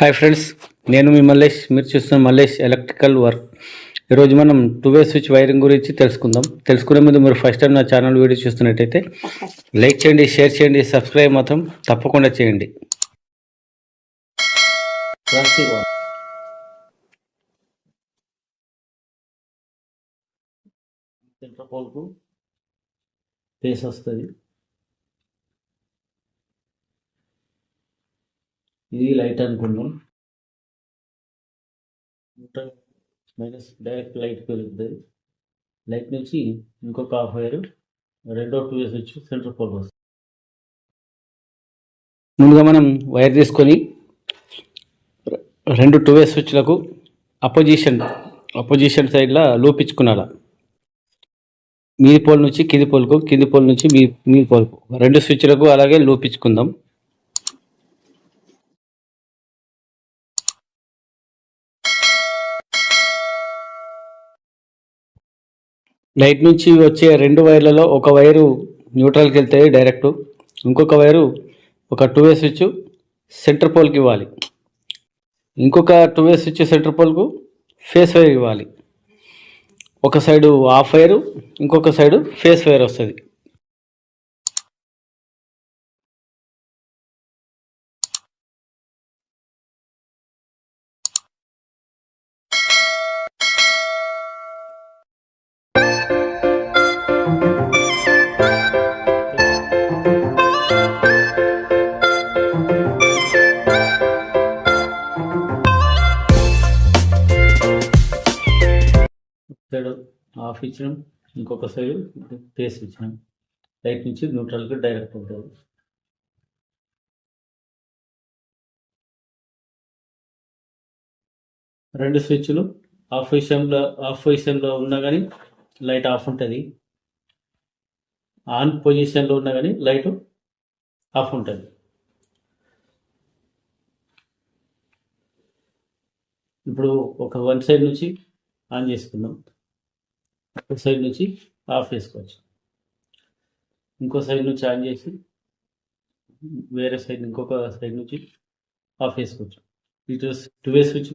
Hi friends నేను మీ మల్లేష్ మీరు చూస్తున్న మల్లేష్ ఎలక్ట్రికల్ వర్క్ ఈరోజు మనం టూ వే స్విచ్ వైరింగ్ గురించి తెలుసుకుందాం. తెలుసుకునే ముందు మీరు ఫస్ట్ టైం నా ఛానల్ వీడియో చూస్తున్నట్టయితే లైక్ చేయండి షేర్ చేయండి సబ్స్క్రైబ్ మాత్రం తప్పకుండా చేయండి. సెంటర్ పోల్కు ఫేస్ వస్తుంది. ఇది లైట్ అనుకుందాం. మైనస్ డైరెక్ట్ లైట్ వెలుగుతుంది లైట్ నుంచి ఇంకొక హాఫ్ వైర్ రెండో టూ వేస్ వచ్చి సెంటర్ పోల్ వస్తుంది. ముందుగా మనం వైర్ తీసుకొని రెండు టూ వే స్విచ్లకు అపోజిషన్ అపోజిషన్ సైడ్లో లోపించుకున్నాల మీది పోల్ నుంచి కింది పోల్కు కింది పోల్ నుంచి మీ మీ పోల్కు రెండు స్విచ్లకు అలాగే లోపించుకుందాం లైట్ నుంచి వచ్చే రెండు వైర్లలో ఒక వైరు న్యూట్రల్కి వెళ్తే డైరెక్ట్ ఇంకొక వైరు ఒక టూ వే స్విచ్ సెంటర్ పోల్కి ఇవ్వాలి. ఇంకొక టూ వే స్విచ్ సెంటర్ పోల్కు ఫేస్ వైర్ ఇవ్వాలి. ఒక సైడు హాఫ్ వైరు ఇంకొక సైడు ఫేస్ వైర్ వస్తుంది. సైడ్ ఆఫ్ ఇచ్చినాం ఇంకొక సైడ్ ఫేస్ ఇచ్చినాం. లైట్ నుంచి న్యూట్రల్కి డైరెక్ట్ ఉంటుంది. రెండు స్విచ్లు ఆఫ్ పొజిషన్లో ఆఫ్ పొజిషన్లో ఉన్నా కానీ లైట్ ఆఫ్ ఉంటుంది. ఆన్ పొజిషన్లో ఉన్నా కానీ లైట్ ఆఫ్ ఉంటుంది. ఇప్పుడు ఒక వన్ సైడ్ నుంచి ఆన్ చేసుకుందాం. ఒక సైడ్ నుంచి ఆఫ్ చేసుకోవచ్చు ఇంకో సైడ్ నుంచి ఆన్ చేసి వేరే సైడ్ ఇంకొక సైడ్ నుంచి ఆఫ్ చేసుకోవచ్చు ఇటు టూ వే స్విచ్